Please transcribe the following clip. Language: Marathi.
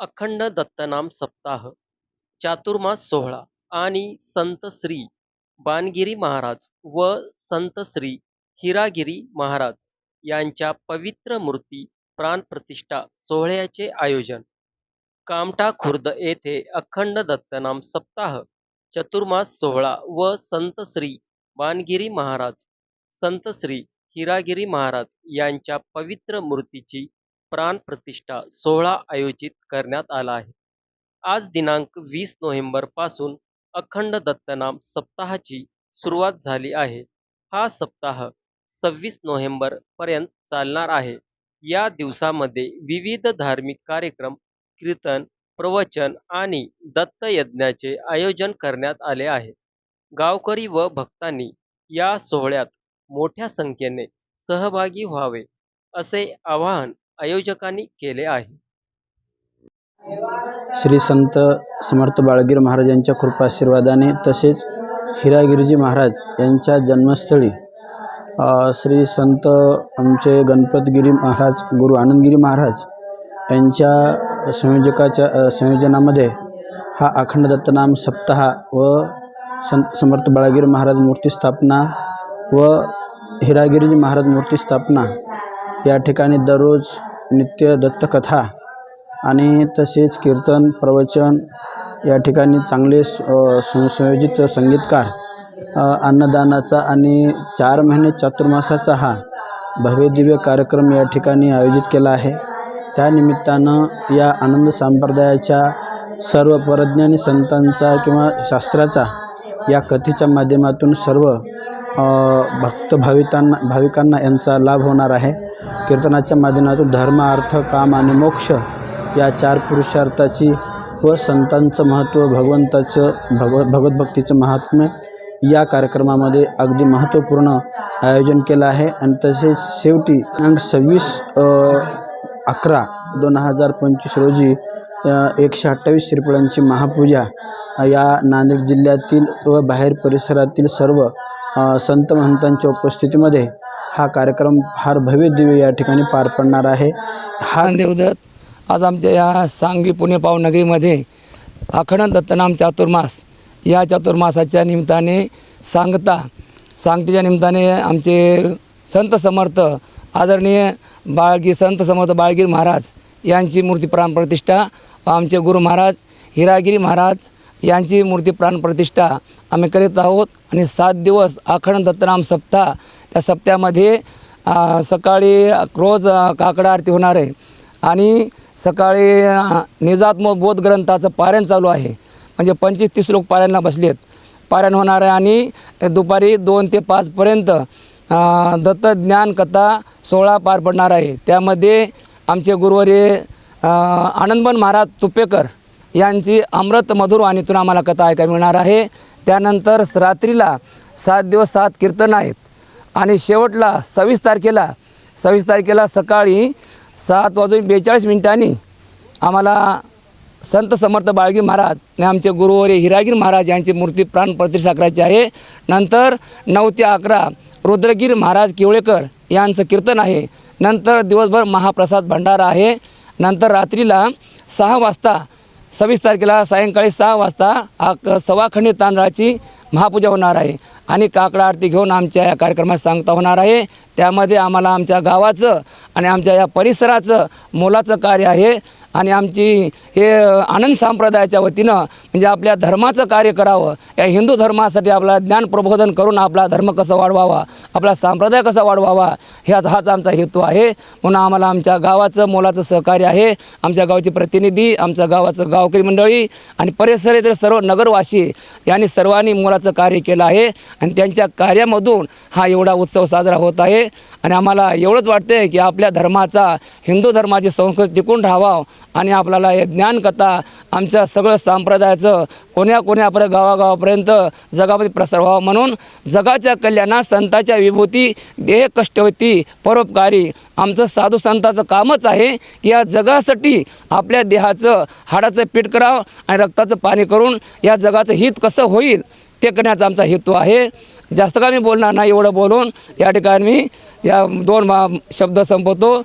अखंड दत्तनाम सप्ताह चातुर्मास सोहळा आणि संत श्री बाणगिरी महाराज व संत श्री हिरागिरी महाराज यांच्या पवित्र मूर्ती प्राणप्रतिष्ठा सोहळ्याचे आयोजन. कामठा खुर्द येथे अखंड दत्तनाम सप्ताह चतुर्मास सोहळा व संत श्री बाणगिरी महाराज संत श्री हिरागिरी महाराज यांच्या पवित्र मूर्तीची प्राणप्रतिष्ठा सोहळा आयोजित करण्यात आला आहे. आज दिनांक वीस नोव्हेंबरपासून अखंड दत्तनाम सप्ताहाची सुरुवात झाली आहे. हा सप्ताह सव्वीस नोव्हेंबर पर्यंत चालणार आहे. या दिवसामध्ये विविध धार्मिक कार्यक्रम कीर्तन प्रवचन आणि दत्तयज्ञाचे आयोजन करण्यात आले आहे. गावकरी व भक्तांनी या सोहळ्यात मोठ्या संख्येने सहभागी व्हावे असे आवाहन आयोजकांनी केले आहे. श्री संत समर्थ बाळगीर महाराज यांच्या कृपाशीर्वादाने तसेच हिरागिरीजी महाराज यांच्या जन्मस्थळी श्री संत आमचे गणपतगिरी महाराज गुरु आनंदगिरी महाराज यांच्या संयोजकाच्या संयोजनामध्ये हा अखंड दत्तनाम सप्ताह व संत समर्थ बाळागीर महाराज मूर्ती स्थापना व हिरागिरीजी महाराज मूर्ती स्थापना या ठिकाणी दररोज नित्य दत्तकथा आणि तसेच कीर्तन प्रवचन या ठिकाणी चांगले सुसंयोजित संगीतकार अन्नदानाचा आणि चार महिने चातुर्मासाचा हा भव्यदिव्य कार्यक्रम या ठिकाणी आयोजित केला आहे. त्यानिमित्तानं या आनंद संप्रदायाच्या सर्व परज्ञानी संतांचा किंवा शास्त्राचा या कथेच्या माध्यमातून सर्व अ, भक्त भाविकांना भाविकांना यांचा लाभ होणार आहे. कीर्तनाच्या माध्यमातून धर्म अर्थ काम आणि मोक्ष या चार पुरुषार्थाची व संतांचं महत्त्व भगवंताचं भगव भगवतभक्तीचं महात्म्य या कार्यक्रमामध्ये अगदी महत्त्वपूर्ण आयोजन केलं आहे. आणि तसेच शेवटी दिनांक सव्वीस अकरा दोन हजार पंचवीस रोजी एकशे अठ्ठावीस श्रीफळांची महापूजा या नांदेड जिल्ह्यातील व बाहेर परिसरातील सर्व संत महंतांच्या उपस्थितीमध्ये हा कार्यक्रम फार भव्य दिव्य या ठिकाणी पार पडणार आहे. हा देवदत्त आज आमच्या या सांगवी पुणे पावनगरीमध्ये अखंड दत्तनाम चातुर्मास या चातुर्मासाच्या निमित्ताने सांगता सांगतेच्या निमित्ताने आमचे संत समर्थ आदरणीय बाळगी संत समर्थ बाळगीर महाराज यांची मूर्ती प्राणप्रतिष्ठा आमचे गुरु महाराज हिरागिरी महाराज यांची मूर्ती प्राणप्रतिष्ठा आम्ही करीत आहोत. आणि सात दिवस अखंड दत्तनाम सप्ताह त्या सप्त्यामध्ये सकाळी रोज काकडा आरती होणार आहे. आणि सकाळी अ, निजात्मक बोध ग्रंथाचं पारायण चालू आहे. म्हणजे पंचवीस तीस लोक पारायणला आहेत. पारायण होणार आहे आणि दुपारी दोन ते पाचपर्यंत अ, दत्त ज्ञान कथा सोहळा पार पडणार आहे. त्यामध्ये आमचे गुरुवारी आनंदबन महाराज तुपेकर यांची अमृत मधुर वाणीतून आम्हाला कथा ऐकायला मिळणार आहे. त्यानंतर रात्रीला सात दिवस सात कीर्तन आहेत. आणि शेवटला सव्वीस तारखेला सव्वीस तारखेला सकाळी सात वाजून बेचाळीस मिनिटांनी आम्हाला संत समर्थ बाळगी महाराज आणि आमचे गुरुवारी हिरागीर महाराज यांची मूर्ती प्राणप्रतिष्ठा करायची आहे. नंतर नऊ ते अकरा रुद्रगीर महाराज किवळेकर यांचं कीर्तन आहे. नंतर दिवसभर महाप्रसाद भंडारा आहे. नंतर रात्रीला सहा वाजता सव्वीस तारखेला सायंकाळी सहा वाजता आक सवाखंडी तांदळाची महापूजा होणार आहे. आणि काकडा आरती घेऊन आमच्या या कार्यक्रमात सांगता होणार आहे. त्यामध्ये आम्हाला आमच्या गावाचं आणि आमच्या या परिसराचं मोलाचं कार्य आहे. आणि आमची हे आनंद संप्रदायाच्या वतीनं म्हणजे आपल्या धर्माचं कार्य करावं या हिंदू धर्मासाठी आपला ज्ञान प्रबोधन करून आपला धर्म कसा वाढवावा आपला संप्रदाय कसा वाढवावा ह्याच हाच आमचा हेतू आहे. म्हणून आम्हाला आमच्या गावाचं मोलाचं सहकार्य आहे. आमच्या गावचे प्रतिनिधी आमच्या गावाचं गावकरी मंडळी आणि परिसरातील सर्व नगरवासी यांनी सर्वांनी मोलाचं कार्य केलं आहे. आणि त्यांच्या कार्यामधून हा एवढा उत्सव साजरा होत आहे. आणि आम्हाला एवढंच वाटतं की आपल्या धर्माचा हिंदू धर्माची संस्कृती टिकून राहावा आणि आपल्याला हे ज्ञानकथा आमच्या सगळं संप्रदायाचं कोण्या कोण्यापर्यंत गावागावापर्यंत जगामध्ये प्रसार व्हावा म्हणून जगाच्या कल्याणात संतांच्या विभूती देह कष्टवती परोपकारी आमचं साधू संतांचं कामच आहे की या जगासाठी आपल्या देहाचं हाडाचं पीठ करावं आणि रक्ताचं पाणी करून या जगाचं हित कसं होईल ते करण्याचा आमचा हेतू आहे. जास्त का मी बोलणार नाही एवढं बोलून या ठिकाणी मी या दोन शब्द संपवतो.